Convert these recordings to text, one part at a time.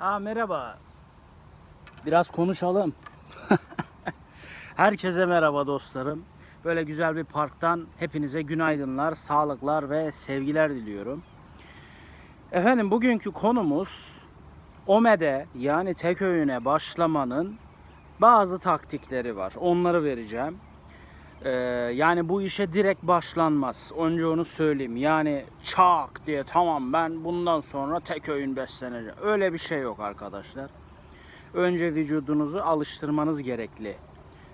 Aa merhaba. Biraz konuşalım. Herkese merhaba dostlarım. Böyle güzel bir parktan hepinize günaydınlar, sağlıklar ve sevgiler diliyorum. Efendim bugünkü konumuz OME'de yani tek öğüne başlamanın bazı taktikleri var. Onları vereceğim. Ee, yani bu işe direkt başlanmaz. Önce onu söyleyeyim. Yani çak diye tamam ben bundan sonra tek öğün besleneceğim. Öyle bir şey yok arkadaşlar. Önce vücudunuzu alıştırmanız gerekli.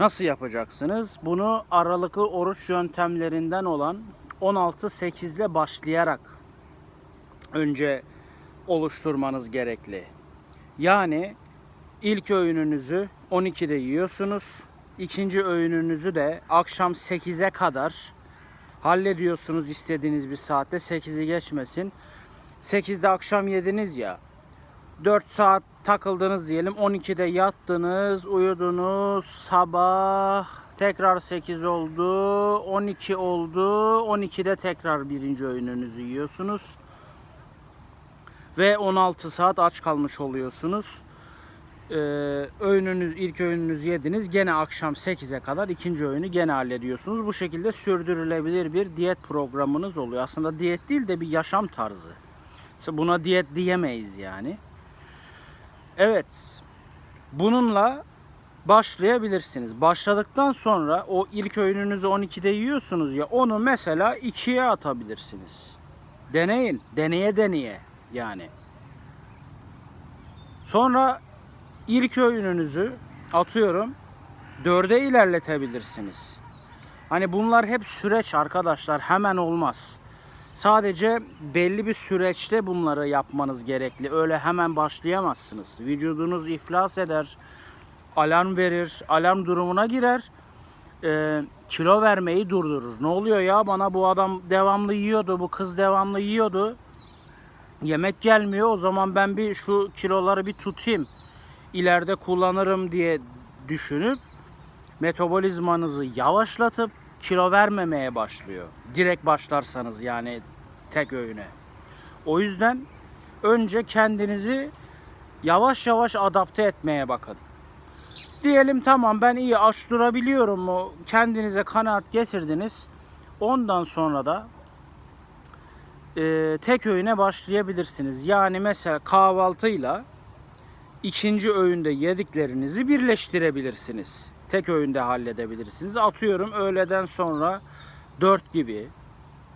Nasıl yapacaksınız? Bunu aralıklı oruç yöntemlerinden olan 16-8 ile başlayarak önce oluşturmanız gerekli. Yani ilk öğününüzü 12'de yiyorsunuz. İkinci öğününüzü de akşam 8'e kadar hallediyorsunuz istediğiniz bir saatte 8'i geçmesin. 8'de akşam yediniz ya 4 saat takıldınız diyelim 12'de yattınız uyudunuz sabah tekrar 8 oldu 12 oldu 12'de tekrar birinci öğününüzü yiyorsunuz ve 16 saat aç kalmış oluyorsunuz. Ee, öğününüz ilk öğününüzü yediniz gene akşam 8'e kadar ikinci öğünü gene hallediyorsunuz. Bu şekilde sürdürülebilir bir diyet programınız oluyor. Aslında diyet değil de bir yaşam tarzı. Buna diyet diyemeyiz yani. Evet. Bununla başlayabilirsiniz. Başladıktan sonra o ilk öğününüzü 12'de yiyorsunuz ya onu mesela 2'ye atabilirsiniz. Deneyin. Deneye deneye yani. Sonra ilk öğününüzü atıyorum 4'e ilerletebilirsiniz. Hani bunlar hep süreç arkadaşlar. Hemen olmaz. Sadece belli bir süreçte bunları yapmanız gerekli. Öyle hemen başlayamazsınız. Vücudunuz iflas eder. Alarm verir. Alarm durumuna girer. Ee, kilo vermeyi durdurur. Ne oluyor ya bana bu adam devamlı yiyordu. Bu kız devamlı yiyordu. Yemek gelmiyor. O zaman ben bir şu kiloları bir tutayım. İleride kullanırım diye düşünüp metabolizmanızı yavaşlatıp kilo vermemeye başlıyor. Direkt başlarsanız yani tek öğüne. O yüzden önce kendinizi yavaş yavaş adapte etmeye bakın. Diyelim tamam ben iyi aç durabiliyorum mu? Kendinize kanaat getirdiniz. Ondan sonra da e, tek öğüne başlayabilirsiniz. Yani mesela kahvaltıyla ikinci öğünde yediklerinizi birleştirebilirsiniz. Tek öğünde halledebilirsiniz. Atıyorum öğleden sonra 4 gibi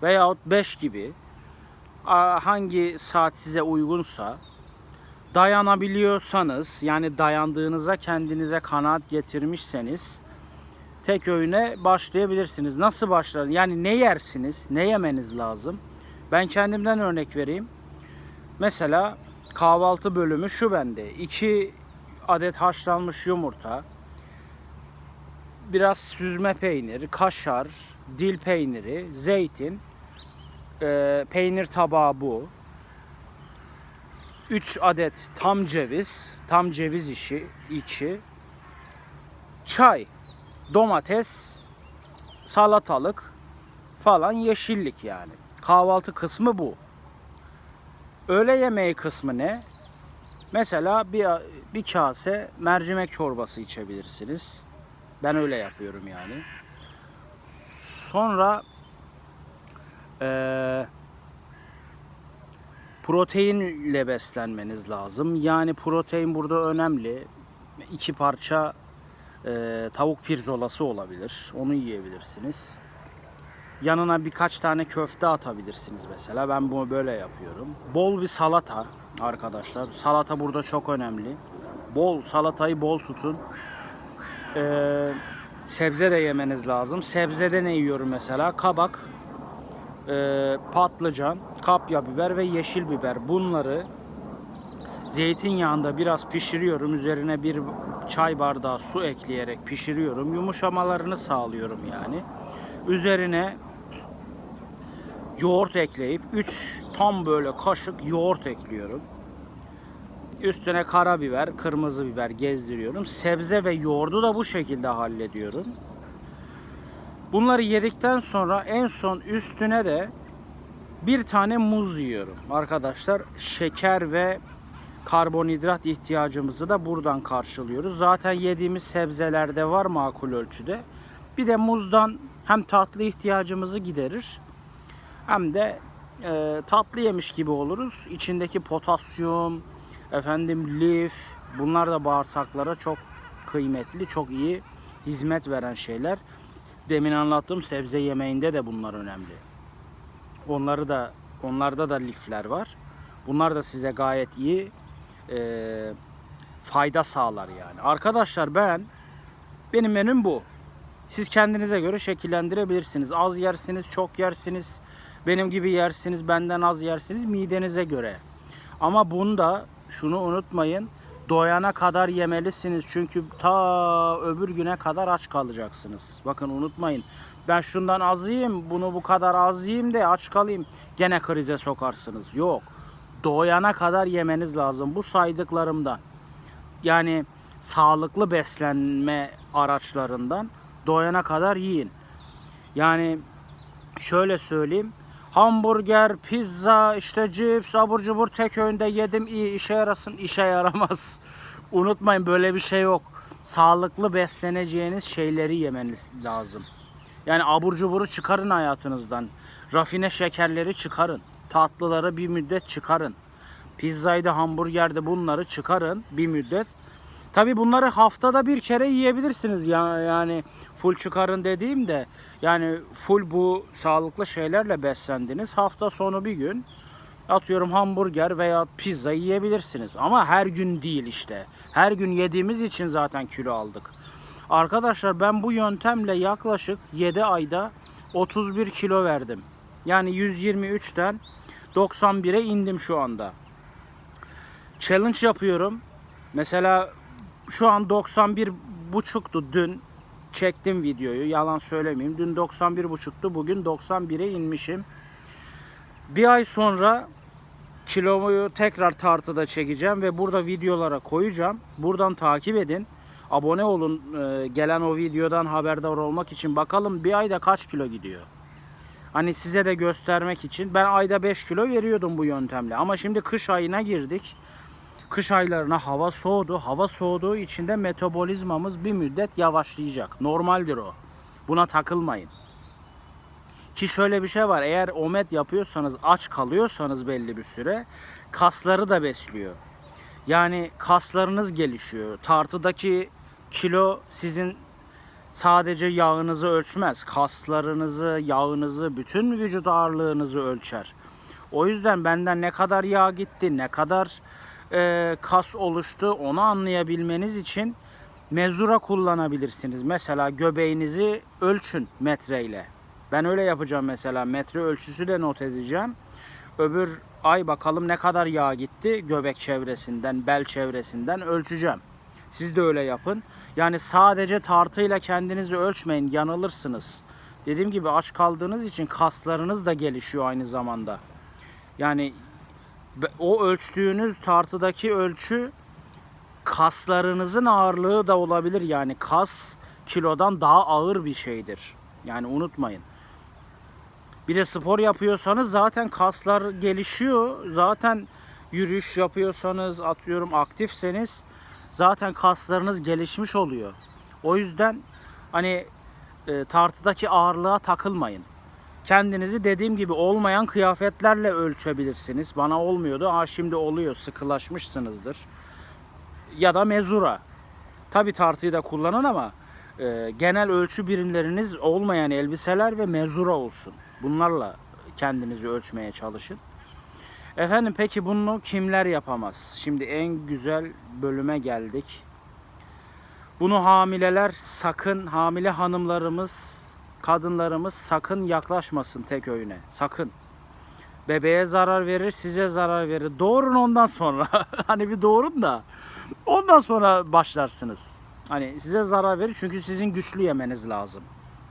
veyahut 5 gibi hangi saat size uygunsa dayanabiliyorsanız yani dayandığınıza kendinize kanaat getirmişseniz tek öğüne başlayabilirsiniz. Nasıl başlar? Yani ne yersiniz? Ne yemeniz lazım? Ben kendimden örnek vereyim. Mesela kahvaltı bölümü şu bende. 2 adet haşlanmış yumurta, biraz süzme peynir, kaşar, dil peyniri, zeytin, e, peynir tabağı bu. 3 adet tam ceviz, tam ceviz işi, içi, çay, domates, salatalık falan yeşillik yani. Kahvaltı kısmı bu. Öğle yemeği kısmı ne? Mesela bir, bir kase mercimek çorbası içebilirsiniz. Ben öyle yapıyorum yani. Sonra eee proteinle beslenmeniz lazım. Yani protein burada önemli. İki parça eee, tavuk pirzolası olabilir. Onu yiyebilirsiniz. Yanına birkaç tane köfte atabilirsiniz mesela. Ben bunu böyle yapıyorum. Bol bir salata arkadaşlar. Salata burada çok önemli. Bol salatayı bol tutun. Ee, sebze de yemeniz lazım. Sebzede ne yiyorum mesela? Kabak, e, patlıcan, kapya biber ve yeşil biber. Bunları zeytinyağında biraz pişiriyorum. Üzerine bir çay bardağı su ekleyerek pişiriyorum. Yumuşamalarını sağlıyorum yani. Üzerine yoğurt ekleyip 3 tam böyle kaşık yoğurt ekliyorum. Üstüne karabiber, kırmızı biber gezdiriyorum. Sebze ve yoğurdu da bu şekilde hallediyorum. Bunları yedikten sonra en son üstüne de bir tane muz yiyorum arkadaşlar. Şeker ve karbonhidrat ihtiyacımızı da buradan karşılıyoruz. Zaten yediğimiz sebzelerde var makul ölçüde. Bir de muzdan hem tatlı ihtiyacımızı giderir hem de e, tatlı yemiş gibi oluruz. İçindeki potasyum, efendim lif bunlar da bağırsaklara çok kıymetli, çok iyi hizmet veren şeyler. Demin anlattığım sebze yemeğinde de bunlar önemli. Onları da onlarda da lifler var. Bunlar da size gayet iyi e, fayda sağlar yani. Arkadaşlar ben benim menüm bu. Siz kendinize göre şekillendirebilirsiniz. Az yersiniz, çok yersiniz. Benim gibi yersiniz, benden az yersiniz midenize göre. Ama bunda şunu unutmayın. Doyana kadar yemelisiniz. Çünkü ta öbür güne kadar aç kalacaksınız. Bakın unutmayın. Ben şundan az yiyeyim, bunu bu kadar az yiyeyim de aç kalayım. Gene krize sokarsınız. Yok. Doyana kadar yemeniz lazım. Bu saydıklarımdan. Yani sağlıklı beslenme araçlarından doyana kadar yiyin. Yani şöyle söyleyeyim. Hamburger, pizza, işte cips, abur cubur tek öğünde yedim iyi işe yarasın işe yaramaz. Unutmayın böyle bir şey yok. Sağlıklı besleneceğiniz şeyleri yemeniz lazım. Yani abur cuburu çıkarın hayatınızdan. Rafine şekerleri çıkarın. Tatlıları bir müddet çıkarın. Pizzaydı, hamburgerde bunları çıkarın bir müddet. Tabi bunları haftada bir kere yiyebilirsiniz. Ya, yani full çıkarın dediğim de yani full bu sağlıklı şeylerle beslendiniz. Hafta sonu bir gün atıyorum hamburger veya pizza yiyebilirsiniz. Ama her gün değil işte. Her gün yediğimiz için zaten kilo aldık. Arkadaşlar ben bu yöntemle yaklaşık 7 ayda 31 kilo verdim. Yani 123'ten 91'e indim şu anda. Challenge yapıyorum. Mesela şu an 91 buçuktu dün çektim videoyu yalan söylemeyeyim. Dün 91 buçuktu bugün 91'e inmişim. Bir ay sonra kiloyu tekrar tartıda çekeceğim ve burada videolara koyacağım. Buradan takip edin. Abone olun e, gelen o videodan haberdar olmak için. Bakalım bir ayda kaç kilo gidiyor. Hani size de göstermek için. Ben ayda 5 kilo veriyordum bu yöntemle. Ama şimdi kış ayına girdik. Kış aylarına hava soğudu. Hava soğuduğu için de metabolizmamız bir müddet yavaşlayacak. Normaldir o. Buna takılmayın. Ki şöyle bir şey var. Eğer omet yapıyorsanız, aç kalıyorsanız belli bir süre kasları da besliyor. Yani kaslarınız gelişiyor. Tartıdaki kilo sizin sadece yağınızı ölçmez. Kaslarınızı, yağınızı, bütün vücut ağırlığınızı ölçer. O yüzden benden ne kadar yağ gitti, ne kadar e, kas oluştu onu anlayabilmeniz için mezura kullanabilirsiniz. Mesela göbeğinizi ölçün metreyle. Ben öyle yapacağım mesela. Metre ölçüsü de not edeceğim. Öbür ay bakalım ne kadar yağ gitti göbek çevresinden, bel çevresinden ölçeceğim. Siz de öyle yapın. Yani sadece tartıyla kendinizi ölçmeyin, yanılırsınız. Dediğim gibi aç kaldığınız için kaslarınız da gelişiyor aynı zamanda. Yani o ölçtüğünüz tartıdaki ölçü kaslarınızın ağırlığı da olabilir. Yani kas kilodan daha ağır bir şeydir. Yani unutmayın. Bir de spor yapıyorsanız zaten kaslar gelişiyor. Zaten yürüyüş yapıyorsanız atıyorum aktifseniz zaten kaslarınız gelişmiş oluyor. O yüzden hani e, tartıdaki ağırlığa takılmayın. Kendinizi dediğim gibi olmayan kıyafetlerle ölçebilirsiniz. Bana olmuyordu. Ha şimdi oluyor. Sıkılaşmışsınızdır. Ya da mezura. Tabi tartıyı da kullanın ama e, genel ölçü birimleriniz olmayan elbiseler ve mezura olsun. Bunlarla kendinizi ölçmeye çalışın. Efendim peki bunu kimler yapamaz? Şimdi en güzel bölüme geldik. Bunu hamileler sakın, hamile hanımlarımız, kadınlarımız sakın yaklaşmasın tek öğüne. Sakın. Bebeğe zarar verir, size zarar verir. Doğurun ondan sonra. hani bir doğurun da ondan sonra başlarsınız. Hani size zarar verir çünkü sizin güçlü yemeniz lazım.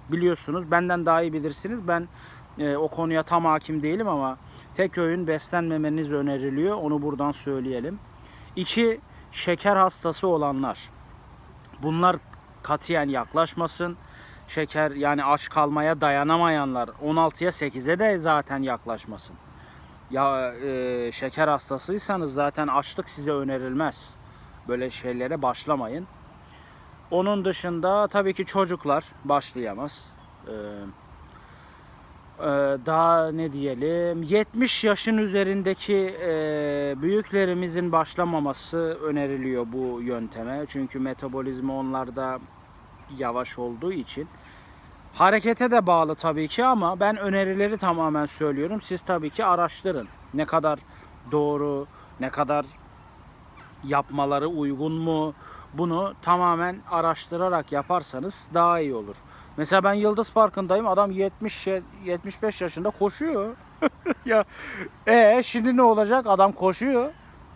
Biliyorsunuz benden daha iyi bilirsiniz. Ben e, o konuya tam hakim değilim ama tek öğün beslenmemeniz öneriliyor. Onu buradan söyleyelim. İki, şeker hastası olanlar. Bunlar katiyen yaklaşmasın. Şeker yani aç kalmaya dayanamayanlar 16'ya 8'e de zaten yaklaşmasın. ya e, şeker hastasıysanız zaten açlık size önerilmez. Böyle şeylere başlamayın. Onun dışında tabii ki çocuklar başlayamaz. Ee, daha ne diyelim 70 yaşın üzerindeki e, büyüklerimizin başlamaması öneriliyor bu yönteme. Çünkü metabolizma onlarda yavaş olduğu için. Harekete de bağlı tabii ki ama ben önerileri tamamen söylüyorum. Siz tabii ki araştırın. Ne kadar doğru, ne kadar yapmaları uygun mu? Bunu tamamen araştırarak yaparsanız daha iyi olur. Mesela ben Yıldız Parkı'ndayım. Adam 70 ye- 75 yaşında koşuyor. ya e şimdi ne olacak? Adam koşuyor.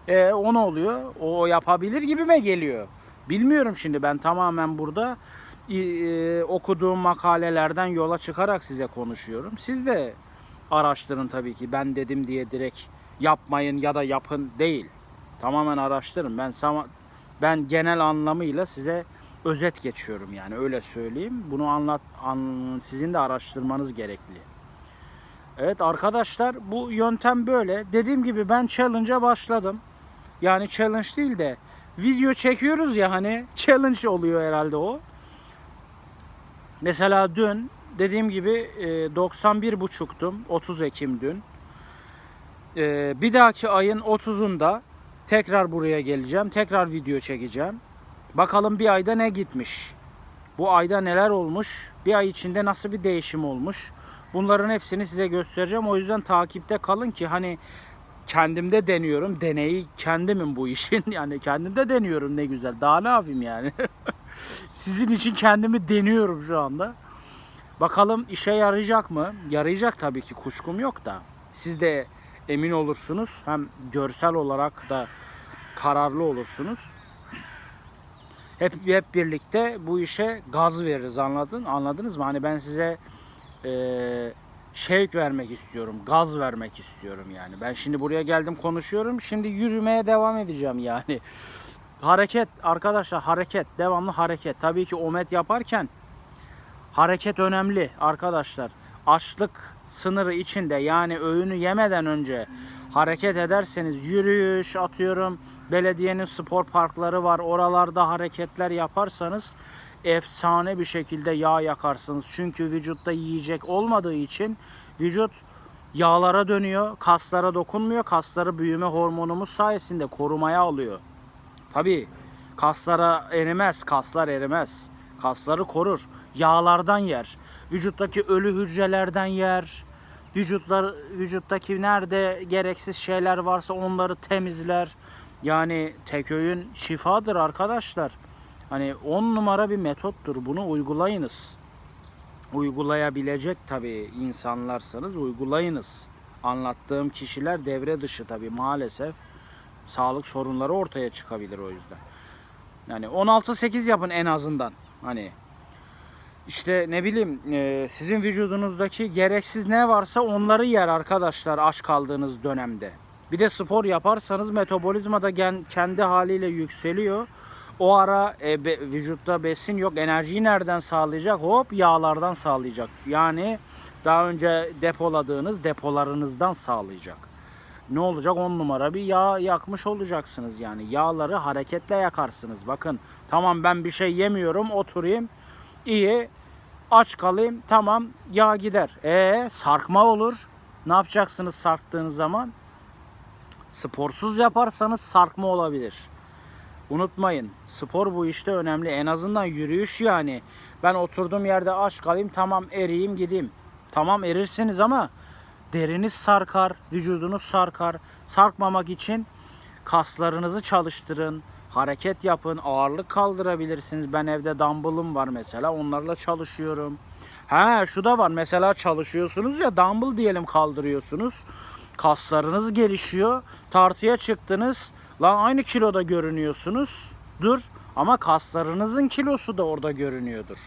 E o ne oluyor? O yapabilir gibime geliyor. Bilmiyorum şimdi ben tamamen burada e, okuduğum makalelerden yola çıkarak size konuşuyorum. Siz de araştırın tabii ki. Ben dedim diye direkt yapmayın ya da yapın değil. Tamamen araştırın. Ben ben genel anlamıyla size özet geçiyorum yani öyle söyleyeyim. Bunu anlat an, sizin de araştırmanız gerekli. Evet arkadaşlar bu yöntem böyle. Dediğim gibi ben challenge'a başladım. Yani challenge değil de video çekiyoruz ya hani challenge oluyor herhalde o. Mesela dün dediğim gibi e, 91,5'tum. 30 Ekim dün. E, bir dahaki ayın 30'unda tekrar buraya geleceğim. Tekrar video çekeceğim. Bakalım bir ayda ne gitmiş. Bu ayda neler olmuş. Bir ay içinde nasıl bir değişim olmuş. Bunların hepsini size göstereceğim. O yüzden takipte kalın ki hani kendimde deniyorum. Deneyi kendimin bu işin. Yani kendimde deniyorum ne güzel. Daha ne yapayım yani. Sizin için kendimi deniyorum şu anda. Bakalım işe yarayacak mı? Yarayacak tabii ki kuşkum yok da. Siz de emin olursunuz. Hem görsel olarak da kararlı olursunuz. Hep hep birlikte bu işe gaz veririz anladın? Anladınız mı? Hani ben size eee şevk vermek istiyorum, gaz vermek istiyorum yani. Ben şimdi buraya geldim konuşuyorum. Şimdi yürümeye devam edeceğim yani. Hareket arkadaşlar hareket, devamlı hareket. Tabii ki omet yaparken hareket önemli arkadaşlar. Açlık sınırı içinde yani öğünü yemeden önce hareket ederseniz yürüyüş atıyorum belediyenin spor parkları var oralarda hareketler yaparsanız efsane bir şekilde yağ yakarsınız. Çünkü vücutta yiyecek olmadığı için vücut yağlara dönüyor, kaslara dokunmuyor. Kasları büyüme hormonumuz sayesinde korumaya alıyor. Tabii kaslara erimez, kaslar erimez. Kasları korur. Yağlardan yer. Vücuttaki ölü hücrelerden yer. Vücutlar vücuttaki nerede gereksiz şeyler varsa onları temizler. Yani tek öğün şifadır arkadaşlar. Hani 10 numara bir metottur. Bunu uygulayınız. Uygulayabilecek tabii insanlarsanız uygulayınız. Anlattığım kişiler devre dışı tabii maalesef. Sağlık sorunları ortaya çıkabilir o yüzden. Yani 16-8 yapın en azından. Hani işte ne bileyim e, sizin vücudunuzdaki gereksiz ne varsa onları yer arkadaşlar aç kaldığınız dönemde. Bir de spor yaparsanız metabolizma da kendi haliyle yükseliyor. O ara e, be- vücutta besin yok. Enerjiyi nereden sağlayacak? Hop yağlardan sağlayacak. Yani daha önce depoladığınız depolarınızdan sağlayacak. Ne olacak? 10 numara bir yağ yakmış olacaksınız yani. Yağları hareketle yakarsınız. Bakın tamam ben bir şey yemiyorum oturayım. İyi aç kalayım tamam yağ gider. E sarkma olur. Ne yapacaksınız sarktığınız zaman? Sporsuz yaparsanız sarkma olabilir. Unutmayın spor bu işte önemli. En azından yürüyüş yani. Ben oturduğum yerde aç kalayım tamam eriyim gideyim. Tamam erirsiniz ama deriniz sarkar, vücudunuz sarkar. Sarkmamak için kaslarınızı çalıştırın. Hareket yapın, ağırlık kaldırabilirsiniz. Ben evde dumbbell'ım var mesela. Onlarla çalışıyorum. Ha şu da var. Mesela çalışıyorsunuz ya dumbbell diyelim kaldırıyorsunuz. Kaslarınız gelişiyor. Tartıya çıktınız. Lan aynı kiloda görünüyorsunuz. Dur ama kaslarınızın kilosu da orada görünüyordur.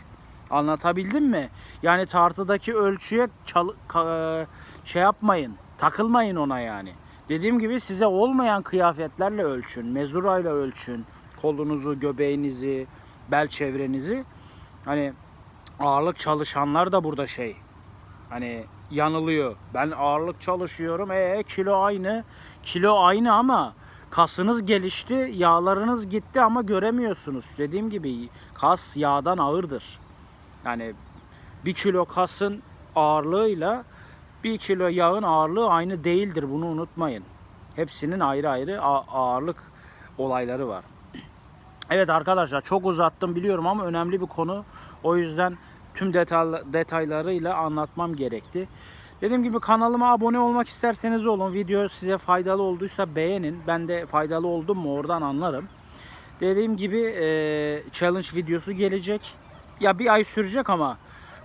Anlatabildim mi? Yani tartıdaki ölçüye ka- şey yapmayın. Takılmayın ona yani. Dediğim gibi size olmayan kıyafetlerle ölçün. Mezurayla ölçün. Kolunuzu, göbeğinizi, bel çevrenizi. Hani ağırlık çalışanlar da burada şey. Hani yanılıyor. Ben ağırlık çalışıyorum. E kilo aynı. Kilo aynı ama kasınız gelişti, yağlarınız gitti ama göremiyorsunuz. Dediğim gibi kas yağdan ağırdır. Yani bir kilo kasın ağırlığıyla bir kilo yağın ağırlığı aynı değildir. Bunu unutmayın. Hepsinin ayrı ayrı ağırlık olayları var. Evet arkadaşlar çok uzattım biliyorum ama önemli bir konu. O yüzden tüm detay, detaylarıyla anlatmam gerekti. Dediğim gibi kanalıma abone olmak isterseniz olun. Video size faydalı olduysa beğenin. Ben de faydalı oldum mu oradan anlarım. Dediğim gibi e, challenge videosu gelecek. Ya bir ay sürecek ama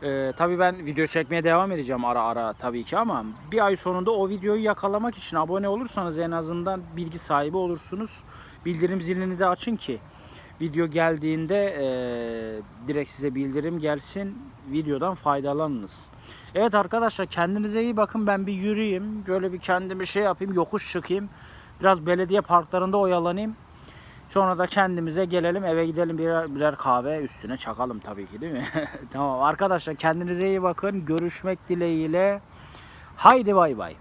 e, tabii ben video çekmeye devam edeceğim ara ara tabii ki ama bir ay sonunda o videoyu yakalamak için abone olursanız en azından bilgi sahibi olursunuz. Bildirim zilini de açın ki video geldiğinde e, direkt size bildirim gelsin. Videodan faydalanınız. Evet arkadaşlar kendinize iyi bakın. Ben bir yürüyeyim. Böyle bir kendimi şey yapayım. Yokuş çıkayım. Biraz belediye parklarında oyalanayım. Sonra da kendimize gelelim eve gidelim birer, birer kahve üstüne çakalım tabii ki değil mi? tamam arkadaşlar kendinize iyi bakın. Görüşmek dileğiyle. Haydi bay bay.